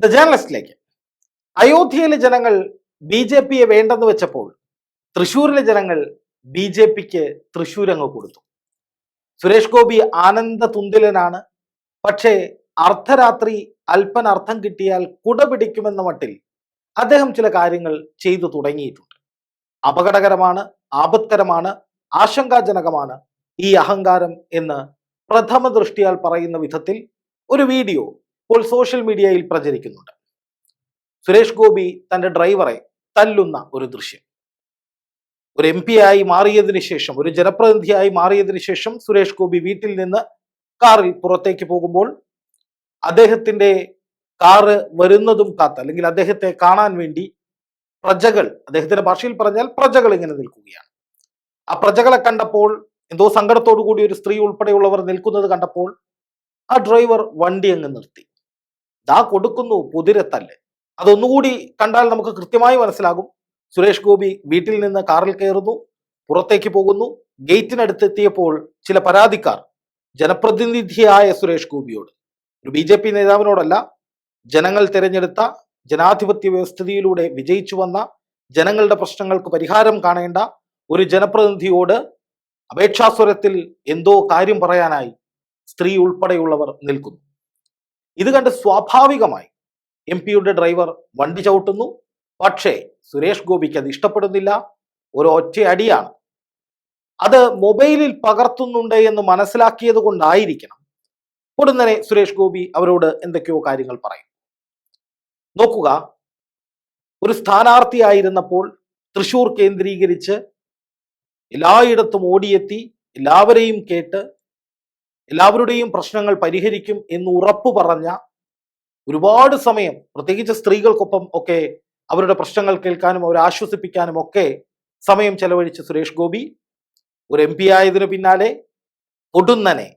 The ജേർണലിസ്റ്റിലേക്ക് അയോധ്യയിലെ ജനങ്ങൾ B J പിയെ വേണ്ടെന്ന് വെച്ചപ്പോൾ തൃശൂരിലെ ജനങ്ങൾ ബി ജെ പിക്ക് തൃശ്ശൂർ അങ്ങ് കൊടുത്തു. സുരേഷ് ഗോപി ആനന്ദ തുന്തിലനാണ്. പക്ഷേ അർദ്ധരാത്രി അല്പൻ അർത്ഥം കിട്ടിയാൽ കുട പിടിക്കുമെന്ന മട്ടിൽ അദ്ദേഹം ചില കാര്യങ്ങൾ ചെയ്തു തുടങ്ങിയിട്ടുണ്ട്. അപകടകരമാണ് ആപത്കരമാണ് ആശങ്കാജനകമാണ് ഈ അഹങ്കാരം എന്ന് പ്രഥമ ദൃഷ്ടിയാൽ പറയുന്ന വിധത്തിൽ ഒരു വീഡിയോ ഇപ്പോൾ സോഷ്യൽ മീഡിയയിൽ പ്രചരിക്കുന്നുണ്ട്. സുരേഷ് ഗോപി തന്റെ ഡ്രൈവറെ തല്ലുന്ന ഒരു ദൃശ്യം. ഒരു എം പി ആയി മാറിയതിന് ശേഷം ഒരു ജനപ്രതിനിധിയായി മാറിയതിന് ശേഷം സുരേഷ് ഗോപി വീട്ടിൽ നിന്ന് കാറിൽ പുറത്തേക്ക് പോകുമ്പോൾ അദ്ദേഹത്തിന്റെ കാറ് വരുന്നതും കാത്ത് അല്ലെങ്കിൽ അദ്ദേഹത്തെ കാണാൻ വേണ്ടി പ്രജകൾ അദ്ദേഹത്തിന്റെ ഭാഷയിൽ പറഞ്ഞാൽ പ്രജകൾ ഇങ്ങനെ നിൽക്കുകയാണ്. ആ പ്രജകളെ കണ്ടപ്പോൾ എന്തോ സങ്കടത്തോടു കൂടി ഒരു സ്ത്രീ ഉൾപ്പെടെയുള്ളവർ നിൽക്കുന്നത് കണ്ടപ്പോൾ ആ ഡ്രൈവർ വണ്ടി അങ്ങ് നിർത്തി. ദാ കൊടുക്കുന്നു കുതിരത്തല്ല് അതൊന്നുകൂടി കണ്ടാൽ നമുക്ക് കൃത്യമായി മനസ്സിലാകും. സുരേഷ് ഗോപി വീട്ടിൽ നിന്ന് കാറിൽ കയറുന്നു പുറത്തേക്ക് പോകുന്നു. ഗേറ്റിനടുത്ത് എത്തിയപ്പോൾ ചില പരാതിക്കാർ ജനപ്രതിനിധിയായ സുരേഷ് ഗോപിയോട് ഒരു ബി ജെ പി നേതാവിനോടല്ല ജനങ്ങൾ തിരഞ്ഞെടുത്ത ജനാധിപത്യ വ്യവസ്ഥിതിയിലൂടെ വിജയിച്ചു വന്ന ജനങ്ങളുടെ പ്രശ്നങ്ങൾക്ക് പരിഹാരം കാണേണ്ട ഒരു ജനപ്രതിനിധിയോട് അപേക്ഷാസ്വരത്തിൽ എന്തോ കാര്യം പറയാനായി സ്ത്രീ ഉൾപ്പെടെയുള്ളവർ നിൽക്കുന്നു. ഇത് കണ്ട് സ്വാഭാവികമായി എം പിയുടെ ഡ്രൈവർ വണ്ടി ചവിട്ടുന്നു. പക്ഷേ സുരേഷ് ഗോപിക്ക് അത് ഇഷ്ടപ്പെടുന്നില്ല. ഒരു ഒറ്റ അടിയാണ് അത് മൊബൈലിൽ പകർത്തുന്നുണ്ട് എന്ന് മനസ്സിലാക്കിയത് കൊണ്ടായിരിക്കണം ഉടനെ സുരേഷ് ഗോപി അവരോട് എന്തൊക്കെയോ കാര്യങ്ങൾ പറയും. നോക്കുക. ഒരു സ്ഥാനാർത്ഥിയായിരുന്നപ്പോൾ തൃശൂർ കേന്ദ്രീകരിച്ച് എല്ലായിടത്തും ഓടിയെത്തി എല്ലാവരെയും കേട്ട് എല്ലാവരുടെയും പ്രശ്നങ്ങൾ പരിഹരിക്കും എന്ന് ഉറപ്പു പറഞ്ഞ ഒരുപാട് സമയം പ്രത്യേകിച്ച് സ്ത്രീകൾക്കൊപ്പം ഒക്കെ അവരുടെ പ്രശ്നങ്ങൾ കേൾക്കാനും അവരെ ആശ്വസിപ്പിക്കാനും ഒക്കെ സമയം ചെലവഴിച്ച സുരേഷ് ഗോപി ഒരു എം പി ആയതിനു പിന്നാലെ പൊടുന്നനെ.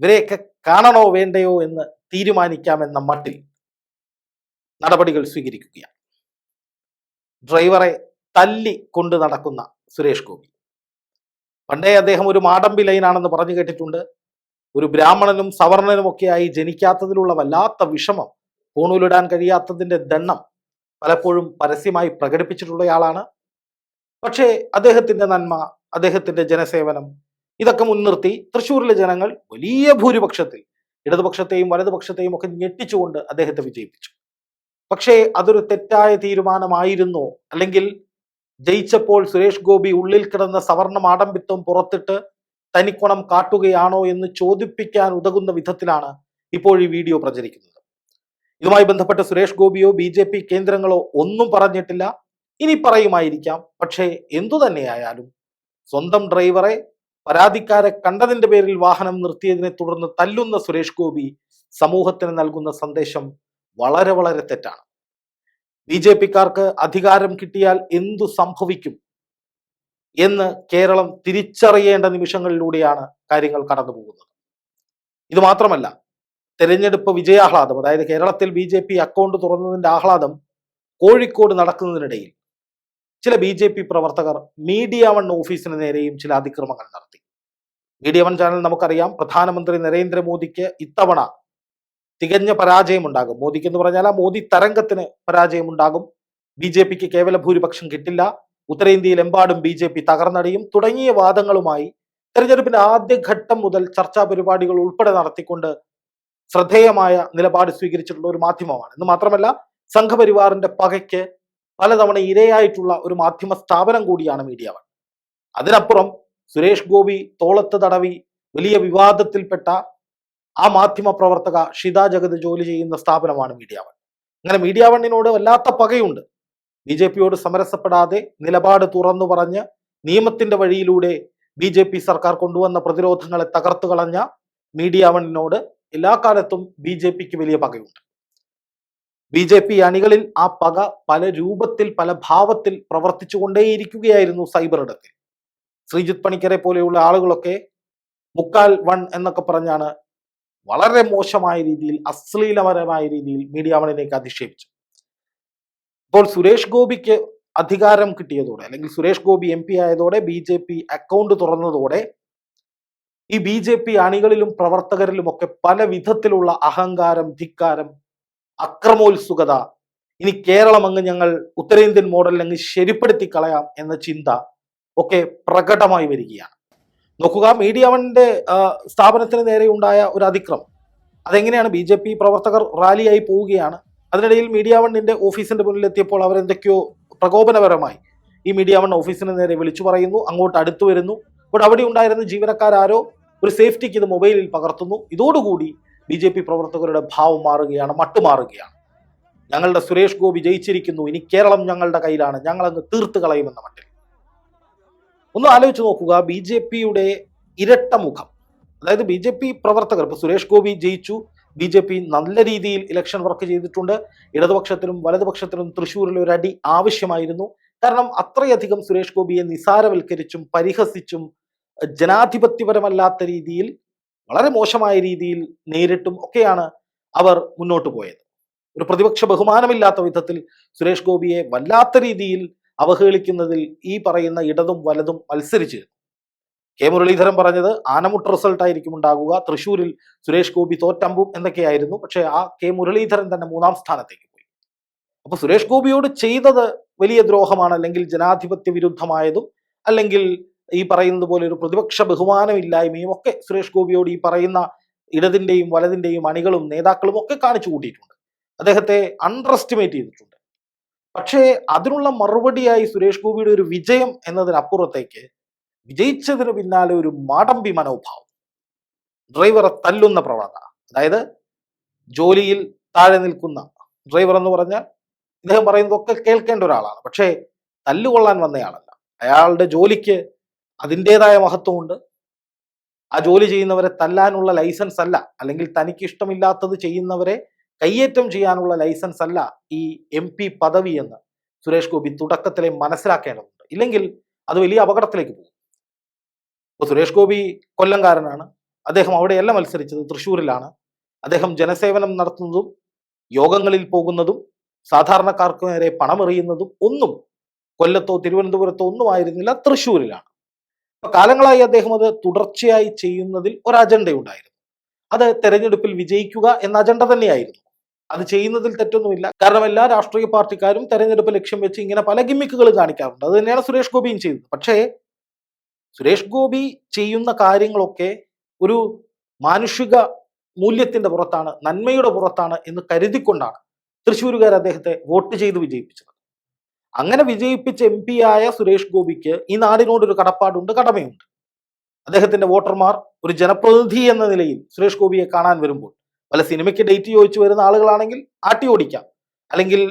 ഇവരെയൊക്കെ കാണണോ വേണ്ടയോ എന്ന് തീരുമാനിക്കാമെന്ന മട്ടിൽ നടപടികൾ സ്വീകരിക്കുകയാണ്. ഡ്രൈവറെ തല്ലി കൊണ്ട് നടക്കുന്ന സുരേഷ് ഗോപി. പണ്ടേ അദ്ദേഹം ഒരു മാടമ്പി ലൈനാണെന്ന് പറഞ്ഞു കേട്ടിട്ടുണ്ട്. ഒരു ബ്രാഹ്മണനും സവർണനും ഒക്കെയായി ജനിക്കാത്തതിലുള്ള വല്ലാത്ത വിഷമം കൂണൂലിടാൻ കഴിയാത്തതിന്റെ ദണ്ണം പലപ്പോഴും പരസ്യമായി പ്രകടിപ്പിച്ചിട്ടുള്ളയാളാണ്. പക്ഷേ അദ്ദേഹത്തിന്റെ നന്മ അദ്ദേഹത്തിന്റെ ജനസേവനം ഇതൊക്കെ മുൻനിർത്തി തൃശ്ശൂരിലെ ജനങ്ങൾ വലിയ ഭൂരിപക്ഷത്തിൽ ഇടതുപക്ഷത്തെയും വലതുപക്ഷത്തെയും ഒക്കെ ഞെട്ടിച്ചുകൊണ്ട് അദ്ദേഹത്തെ വിജയിപ്പിച്ചു. പക്ഷേ അതൊരു തെറ്റായ തീരുമാനമായിരുന്നോ? അല്ലെങ്കിൽ ജയിച്ചപ്പോൾ സുരേഷ് ഗോപി ഉള്ളിൽ കിടന്ന സവർണ ആടംബിത്വം പുറത്തിട്ട് തനിക്കുണം കാട്ടുകയാണോ എന്ന് ചോദിപ്പിക്കാൻ ഉതകുന്ന വിധത്തിലാണ് ഇപ്പോൾ ഈ വീഡിയോ പ്രചരിക്കുന്നത്. ഇതുമായി ബന്ധപ്പെട്ട് സുരേഷ് ഗോപിയോ ബി ജെ പി കേന്ദ്രങ്ങളോ ഒന്നും പറഞ്ഞിട്ടില്ല. ഇനി പറയുമായിരിക്കാം. പക്ഷേ എന്തു തന്നെയായാലും സ്വന്തം ഡ്രൈവറെ പരാതിക്കാരെ കണ്ടതിന്റെ പേരിൽ വാഹനം നിർത്തിയതിനെ തുടർന്ന് തല്ലുന്ന സുരേഷ് ഗോപി സമൂഹത്തിന് നൽകുന്ന സന്ദേശം വളരെ വളരെ തെറ്റാണ്. ബി ജെ പിക്കാർക്ക് അധികാരം കിട്ടിയാൽ എന്തു സംഭവിക്കും? എന്ന് കേരളം തിരിച്ചറിയേണ്ട നിമിഷങ്ങളിലൂടെയാണ് കാര്യങ്ങൾ കടന്നു പോകുന്നത്. ഇത് മാത്രമല്ല തെരഞ്ഞെടുപ്പ് വിജയാഹ്ലാദം അതായത് കേരളത്തിൽ ബി ജെ പി അക്കൗണ്ട് തുറന്നതിന്റെ ആഹ്ലാദം കോഴിക്കോട് നടക്കുന്നതിനിടയിൽ ചില ബി ജെ പി പ്രവർത്തകർ മീഡിയ വൺ ഓഫീസിന് നേരെയും ചില അതിക്രമങ്ങൾ നടത്തി. മീഡിയ വൺ ചാനൽ നമുക്കറിയാം പ്രധാനമന്ത്രി നരേന്ദ്രമോദിക്ക് ഇത്തവണ തികഞ്ഞ പരാജയമുണ്ടാകും. മോദിക്ക് എന്ന് പറഞ്ഞാൽ ആ മോദി തരംഗത്തിന് പരാജയമുണ്ടാകും. ബി ജെ പിക്ക് കേവല ഭൂരിപക്ഷം കിട്ടില്ല. ഉത്തരേന്ത്യയിലെമ്പാടും ബി ജെ പി തകർന്നടിയും തുടങ്ങിയ വാദങ്ങളുമായി തെരഞ്ഞെടുപ്പിന്റെ ആദ്യഘട്ടം മുതൽ ചർച്ചാ പരിപാടികൾ ഉൾപ്പെടെ നടത്തിക്കൊണ്ട് ശ്രദ്ധേയമായ നിലപാട് സ്വീകരിച്ചിട്ടുള്ള ഒരു മാധ്യമമാണ്. എന്ന് മാത്രമല്ല സംഘപരിവാറിന്റെ പകയ്ക്ക് പലതവണ ഇരയായിട്ടുള്ള ഒരു മാധ്യമ സ്ഥാപനം കൂടിയാണ് മീഡിയ വൺ. അതിനപ്പുറം സുരേഷ് ഗോപി തോളത്ത് തടവി വലിയ വിവാദത്തിൽപ്പെട്ട ആ മാധ്യമ പ്രവർത്തക ഷിത ജഗത് ജോലി ചെയ്യുന്ന സ്ഥാപനമാണ് മീഡിയ വൺ. അങ്ങനെ മീഡിയ വണ്ണിനോട് വല്ലാത്ത പകയുണ്ട്. ബി ജെ പിയോട് സമരസപ്പെടാതെ നിലപാട് തുറന്നു പറഞ്ഞ് നിയമത്തിന്റെ വഴിയിലൂടെ ബി ജെ പി സർക്കാർ കൊണ്ടുവന്ന പ്രതിരോധങ്ങളെ തകർത്തു കളഞ്ഞ മീഡിയ വണ്ണിനോട് എല്ലാ കാലത്തും ബി ജെ പിക്ക് വലിയ പകയുണ്ട്. ബി ജെ പി അണികളിൽ ആ പക പല രൂപത്തിൽ പല ഭാവത്തിൽ പ്രവർത്തിച്ചുകൊണ്ടേയിരിക്കുകയായിരുന്നു സൈബർ ഇടത്തിൽ. ശ്രീജിത്ത് പണിക്കരെ പോലെയുള്ള ആളുകളൊക്കെ മുക്കാൽ വൺ എന്നൊക്കെ പറഞ്ഞാണ് വളരെ മോശമായ രീതിയിൽ അശ്ലീലപരമായ രീതിയിൽ മീഡിയ വണ്ണിലേക്ക് അധിക്ഷേപിച്ചു ഇപ്പോൾ സുരേഷ് ഗോപിക്ക് അധികാരം കിട്ടിയതോടെ അല്ലെങ്കിൽ സുരേഷ് ഗോപി എം പി ആയതോടെ ബി ജെ പി അക്കൗണ്ട് തുറന്നതോടെ ഈ ബി ജെ പി അണികളിലും പ്രവർത്തകരിലും ഒക്കെ പല വിധത്തിലുള്ള അഹങ്കാരം ധിക്കാരം അക്രമോത്സുകത ഇനി കേരളം അങ്ങ് ഞങ്ങൾ ഉത്തരേന്ത്യൻ മോഡലിൽ അങ്ങ് ശരിപ്പെടുത്തി കളയാം എന്ന ചിന്ത ഒക്കെ പ്രകടമായി വരികയാണ്. നോക്കുക മീഡിയ വണ്ണിന്റെ സ്ഥാപനത്തിന് നേരെ ഉണ്ടായ ഒരു അതിക്രമം. അതെങ്ങനെയാണ് ബി ജെ പി പ്രവർത്തകർ റാലിയായി പോവുകയാണ്? അതിനിടയിൽ മീഡിയ വണ്ണിന്റെ ഓഫീസിന്റെ മുന്നിൽ എത്തിയപ്പോൾ അവരെന്തൊക്കെയോ പ്രകോപനപരമായി ഈ മീഡിയ വൺ ഓഫീസിന് നേരെ വിളിച്ചു പറയുന്നു അങ്ങോട്ട് അടുത്തു വരുന്നു. അപ്പോൾ അവിടെ ഉണ്ടായിരുന്ന ജീവനക്കാരോ ഒരു സേഫ്റ്റിക്ക് ഇത് മൊബൈലിൽ പകർത്തുന്നു. ഇതോടുകൂടി ബി ജെ പി പ്രവർത്തകരുടെ ഭാവം മാറുകയാണ് മട്ടുമാറുകയാണ് ഞങ്ങളുടെ സുരേഷ് ഗോപി ജയിച്ചിരിക്കുന്നു ഇനി കേരളം ഞങ്ങളുടെ കയ്യിലാണ് ഞങ്ങൾ അങ്ങ് തീർത്ത് കളയുമെന്ന മട്ടിൽ. ഒന്ന് ആലോചിച്ച് നോക്കുക ബി ജെ പിയുടെ ഇരട്ട മുഖം അതായത് ബി ജെ പി പ്രവർത്തകർ ഇപ്പൊ സുരേഷ് ഗോപി ജയിച്ചു ബി ജെ പി നല്ല രീതിയിൽ ഇലക്ഷൻ വർക്ക് ചെയ്തിട്ടുണ്ട്. ഇടതുപക്ഷത്തിനും വലതുപക്ഷത്തിനും തൃശ്ശൂരിൽ ഒരു അടി ആവശ്യമായിരുന്നു. കാരണം അത്രയധികം സുരേഷ് ഗോപിയെ നിസാരവൽക്കരിച്ചും പരിഹസിച്ചും ജനാധിപത്യപരമല്ലാത്ത രീതിയിൽ വളരെ മോശമായ രീതിയിൽ നേരിട്ടും ഒക്കെയാണ് അവർ മുന്നോട്ട് പോയത്. ഒരു പ്രതിപക്ഷ ബഹുമാനമില്ലാത്ത വിധത്തിൽ സുരേഷ് ഗോപിയെ വല്ലാത്ത രീതിയിൽ അവഹേളിക്കുന്നതിൽ ഈ പറയുന്ന ഇടതും വലതും മത്സരിച്ചിരുന്നു കെ മുരളീധരൻ പറഞ്ഞത് ആനമുട്ട് റിസൾട്ട് ആയിരിക്കും ഉണ്ടാകുക. തൃശൂരിൽ സുരേഷ് ഗോപി തോറ്റമ്പും എന്നൊക്കെയായിരുന്നു. പക്ഷേ ആ കെ മുരളീധരൻ തന്നെ മൂന്നാം സ്ഥാനത്തേക്ക് പോയി. അപ്പൊ സുരേഷ് ഗോപിയോട് ചെയ്തത് വലിയ ദ്രോഹമാണ്. അല്ലെങ്കിൽ ജനാധിപത്യ വിരുദ്ധമായതും അല്ലെങ്കിൽ ഈ പറയുന്നത് പോലെ ഒരു പ്രതിപക്ഷ ബഹുമാനമില്ലായ്മയും ഒക്കെ സുരേഷ് ഗോപിയോട് ഈ പറയുന്ന ഇടതിന്റെയും വലതിന്റെയും അണികളും നേതാക്കളും ഒക്കെ കാണിച്ചു കൂട്ടിയിട്ടുണ്ട്. അദ്ദേഹത്തെ അണ്ടർ എസ്റ്റിമേറ്റ് ചെയ്തിട്ടുണ്ട്. പക്ഷേ അതിനുള്ള മറുപടിയായി സുരേഷ് ഗോപിയുടെ ഒരു വിജയം എന്നതിനപ്പുറത്തേക്ക് വിജയിച്ചതിന് പിന്നാലെ ഒരു മാടമ്പി മനോഭാവം. ഡ്രൈവറെ തല്ലുന്ന പ്രവണത. അതായത് ജോലിയിൽ താഴെ നിൽക്കുന്ന ഡ്രൈവർ എന്ന് പറഞ്ഞാൽ ഇദ്ദേഹം പറയുന്നതൊക്കെ കേൾക്കേണ്ട ഒരാളാണ്. പക്ഷേ തല്ലുകൊള്ളാൻ വന്നയാളല്ല. അയാളുടെ ജോലിക്ക് അതിന്റെതായ മഹത്വമുണ്ട്. ആ ജോലി ചെയ്യുന്നവരെ തല്ലാനുള്ള ലൈസൻസ് അല്ല. അല്ലെങ്കിൽ തനിക്ക് ഇഷ്ടമില്ലാത്തത് ചെയ്യുന്നവരെ കയ്യേറ്റം ചെയ്യാനുള്ള ലൈസൻസ് അല്ല ഈ എം പി പദവി എന്ന് സുരേഷ് ഗോപി തുടക്കത്തിലെ മനസ്സിലാക്കേണ്ടതുണ്ട്. ഇല്ലെങ്കിൽ അത് വലിയ അപകടത്തിലേക്ക് പോകും. ഇപ്പോൾ സുരേഷ് ഗോപി കൊല്ലംകാരനാണ്. അദ്ദേഹം അവിടെയല്ല മത്സരിച്ചത് തൃശ്ശൂരിലാണ്. അദ്ദേഹം ജനസേവനം നടത്തുന്നതും യോഗങ്ങളിൽ പോകുന്നതും സാധാരണക്കാർക്ക് നേരെ പണമെറിയുന്നതും ഒന്നും കൊല്ലത്തോ തിരുവനന്തപുരത്തോ ഒന്നും ആയിരുന്നില്ല തൃശ്ശൂരിലാണ്. അപ്പൊ കാലങ്ങളായി അദ്ദേഹം അത് തുടർച്ചയായി ചെയ്യുന്നതിൽ ഒരു അജണ്ട ഉണ്ടായിരുന്നു അത് തെരഞ്ഞെടുപ്പിൽ വിജയിക്കുക എന്ന അജണ്ട തന്നെയായിരുന്നു. അത് ചെയ്യുന്നതിൽ തെറ്റൊന്നുമില്ല. കാരണം എല്ലാ രാഷ്ട്രീയ പാർട്ടിക്കാരും തെരഞ്ഞെടുപ്പ് ലക്ഷ്യം വെച്ച് ഇങ്ങനെ പല ഗിമ്മിക്കുകൾ കാണിക്കാറുണ്ട്. അത് തന്നെയാണ് സുരേഷ് ഗോപിയും ചെയ്തത്. പക്ഷേ സുരേഷ് ഗോപി ചെയ്യുന്ന കാര്യങ്ങളൊക്കെ ഒരു മാനുഷിക മൂല്യത്തിന്റെ പുറത്താണ് നന്മയുടെ പുറത്താണ് എന്ന് കരുതിക്കൊണ്ടാണ് തൃശ്ശൂരുകാർ അദ്ദേഹത്തെ വോട്ട് ചെയ്ത് വിജയിപ്പിച്ചത്. അങ്ങനെ വിജയിപ്പിച്ച എം പി ആയ സുരേഷ് ഗോപിക്ക് ഈ നാടിനോടൊരു കടപ്പാടുണ്ട് കടമയുണ്ട്. അദ്ദേഹത്തിന്റെ വോട്ടർമാർ ഒരു ജനപ്രതിനിധി എന്ന നിലയിൽ സുരേഷ് ഗോപിയെ കാണാൻ വരുമ്പോൾ പല സിനിമയ്ക്ക് ഡേറ്റ് ചോദിച്ചു വരുന്ന ആളുകളാണെങ്കിൽ ആട്ടി ഓടിക്കാം. അല്ലെങ്കിൽ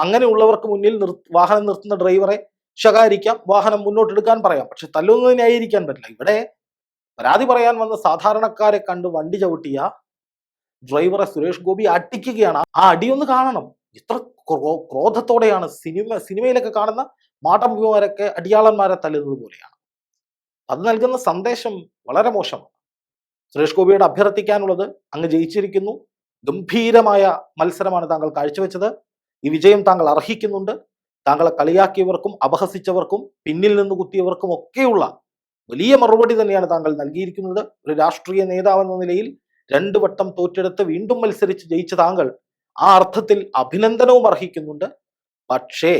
അങ്ങനെയുള്ളവർക്ക് മുന്നിൽ വാഹനം നിർത്തുന്ന ഡ്രൈവറെ ശകാരിക്കാം വാഹനം മുന്നോട്ടെടുക്കാൻ പറയാം. പക്ഷെ തല്ലുന്നത് ന്യായീകരിക്കാൻ പറ്റില്ല. ഇവിടെ പരാതി പറയാൻ വന്ന സാധാരണക്കാരെ കണ്ട് വണ്ടി ചവിട്ടിയ ഡ്രൈവറെ സുരേഷ് ഗോപി അട്ടിക്കുകയാണ് ആ അടിയൊന്ന് കാണണം. ഇത്ര ക്രോ- ക്രോധത്തോടെയാണ് സിനിമ സിനിമയിലൊക്കെ കാണുന്ന മാട്ടമ്പിമാരൊക്കെ അടിയാളന്മാരെ തല്ലുന്നത് പോലെയാണ്. അത് നൽകുന്ന സന്ദേശം വളരെ മോശമാണ്. സുരേഷ് ഗോപിയോട് അഭ്യർത്ഥിക്കാനുള്ളത് അങ്ങ് ജയിച്ചിരിക്കുന്നു. ഗംഭീരമായ മത്സരമാണ് താങ്കൾ കാഴ്ചവെച്ചത്. ഈ വിജയം താങ്കൾ അർഹിക്കുന്നുണ്ട്. താങ്കളെ കളിയാക്കിയവർക്കും അപഹസിച്ചവർക്കും പിന്നിൽ നിന്ന് കുത്തിയവർക്കും ഒക്കെയുള്ള വലിയ മറുപടി തന്നെയാണ് താങ്കൾ നൽകിയിരിക്കുന്നത്. ഒരു രാഷ്ട്രീയ നേതാവെന്ന നിലയിൽ രണ്ടു വട്ടം തോറ്റെടുത്ത് വീണ്ടും മത്സരിച്ച് ജയിച്ച താങ്കൾ ആ അർത്ഥത്തിൽ അഭിനന്ദനവും അർഹിക്കുന്നുണ്ട്. പക്ഷേ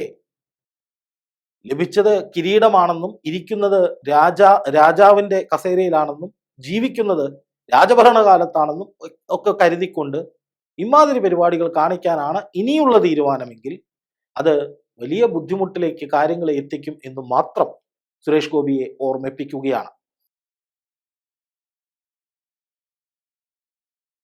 ലഭിച്ചത് കിരീടമാണെന്നും ഇരിക്കുന്നത് രാജാ രാജാവിന്റെ കസേരയിലാണെന്നും ജീവിക്കുന്നത് രാജഭരണകാലത്താണെന്നും ഒക്കെ കരുതിക്കൊണ്ട് ഇമാതിരി പരിപാടികൾ കാണിക്കാനാണ് ഇനിയുള്ള തീരുമാനമെങ്കിൽ അത് വലിയ ബുദ്ധിമുട്ടിലേക്ക് കാര്യങ്ങളെ എത്തിക്കും എന്ന് മാത്രം സുരേഷ് ഗോപിയെ ഓർമ്മിപ്പിക്കുകയാണ്.